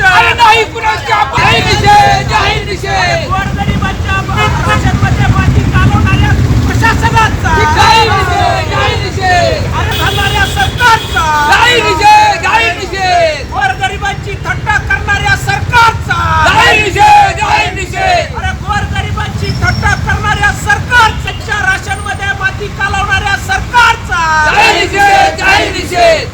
नाही कुणाच्या जाहीर निषेध जाहीर निषेध गोरगरिबांच्या राशनमध्ये माती कालवणाऱ्या प्रशासनाचा जाहीर निषेध जाहीर निषेध अरे घालणाऱ्या सरकारचा जाहीर निषेध जाहीर निषेध गोरगरिबांची थट्टा करणाऱ्या सरकारचा जाहीर निषेध जाहीर निषेध अरे गोरगरिबांची थट्टा करणाऱ्या सरकारच्या राशनमध्ये माती कालवणाऱ्या सरकारचा जाहीर निषेध जाहीर निषेध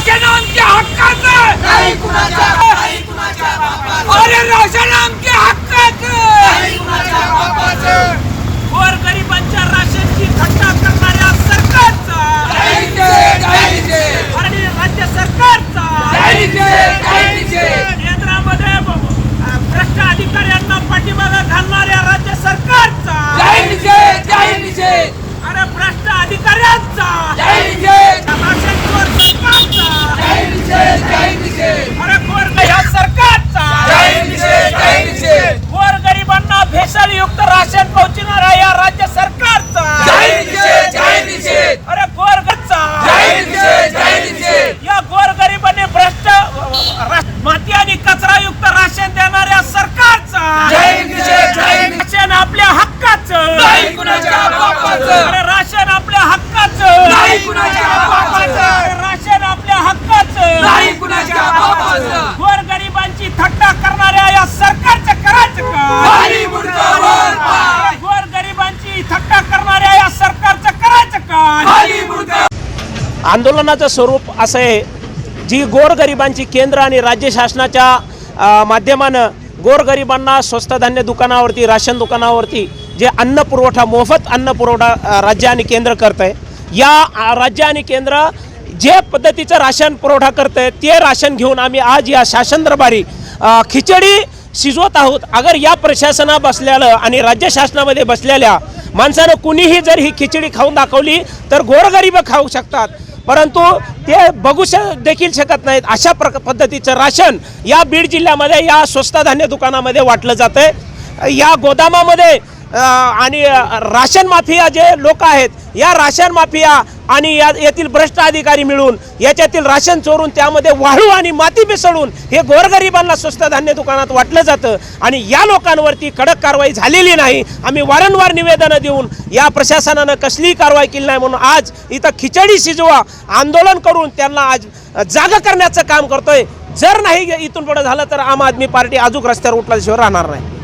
शासनांच्या राशन आमच्या हक्काचं नाही कुणाच्या नाही कुणाच्या अरे राशन आमच्या हक्काचं नाही कुणाच्या बापाचं गोरगरिबांच्या राशनची थट्टा करणाऱ्या सरकारचा जाहीर निषेध जाहीर निषेध आणि राज्य सरकारचा जाहीर निषेध जाहीर निषेध केंद्रामध्ये अ, भ्रष्ट अधिकाऱ्यांना पाठीमागे घालणाऱ्या राज्य सरकारचा जाहीर निषेध जाहीर निषेध अरे भ्रष्ट अधिकाऱ्यांचा जाहीर निषेध राशन चोर सरकारचा जाहीर निषेध जाहीर निषेध अरे गोर ह्या सरकारचा जाहीर निषेध जाहीर निषेध गोर गरिबांना भेसळयुक्त राशन पोहोचणाऱ्या या राज्य सरकारचा जाहीर निषेध जाहीर निषेध अरे गोरगचा जाहीर निषेध जाहीर निषेध या गोरगरिबांनी भ्रष्ट रा- माती आणि कचरायुक्त राशन देणाऱ्या सरकारचा जाहीर निषेध जाहीर निषेध राशन आपल्या हक्काचं नाही कुणाच्या राशन आपल्या हक्काचं. नाही कुणाच्या बापाचं. अरे राशन आपल्या हक्काचं. नाही कुणाच्या बापाचं गोरगरिबांची थट्टा करणाऱ्या या सरकारचं करायचं का? पाय गोरगरिबांची थट्टा करणाऱ्या या सरकारचं करायचं का? आंदोलनाचं स्वरूप असं आहे जी गोरगरिबांची केंद्र आणि राज्य शासनाच्या माध्यमानं गोरगरिबांना स्वस्त धान्य दुकानावरती राशन दुकानावरती जे अन्न पुरवठा मोफत अन्न पुरवठा राज्य आणि केंद्र करत आहे या राज्य आणि केंद्र जे पद्धतीचं राशन पुरवठा करत आहे ते राशन घेऊन आम्ही आज या शासन दरबारी खिचडी शिजवत आहोत. अगर या प्रशासना बसलेलं आणि राज्य शासनामध्ये बसलेल्या माणसानं कुणीही जर ही खिचडी खाऊन दाखवली तर गोरगरीब खाऊ शकतात. परंतु ते बघू श देखील शकत नाहीत. अशा प्रक पद्धतीचं राशन या बीड जिल्ह्यामध्ये या स्वस्त धान्य दुकानामध्ये वाटलं जातं आहे या गोदामामध्ये आणि राशन माफिया जे लोक आहेत या राशन माफिया आणि या येथील भ्रष्ट अधिकारी मिळून याच्यातील राशन चोरून त्यामध्ये वाळू आणि माती मिसळून हे गोरगरिबांना स्वस्त धान्य दुकानात वाटलं जातं. आणि या लोकांवरती कडक कारवाई झालेली नाही. आम्ही वारंवार निवेदनं देऊन या प्रशासनानं कसलीही कारवाई केली नाही म्हणून आज इथं खिचडी शिजवा आंदोलन करून त्यांना आज जागा करण्याचं काम करतोय. जर नाही इथून पुढे झालं तर आम आदमी पार्टी अजून रस्त्यावर उठल्याशिवाय राहणार नाही.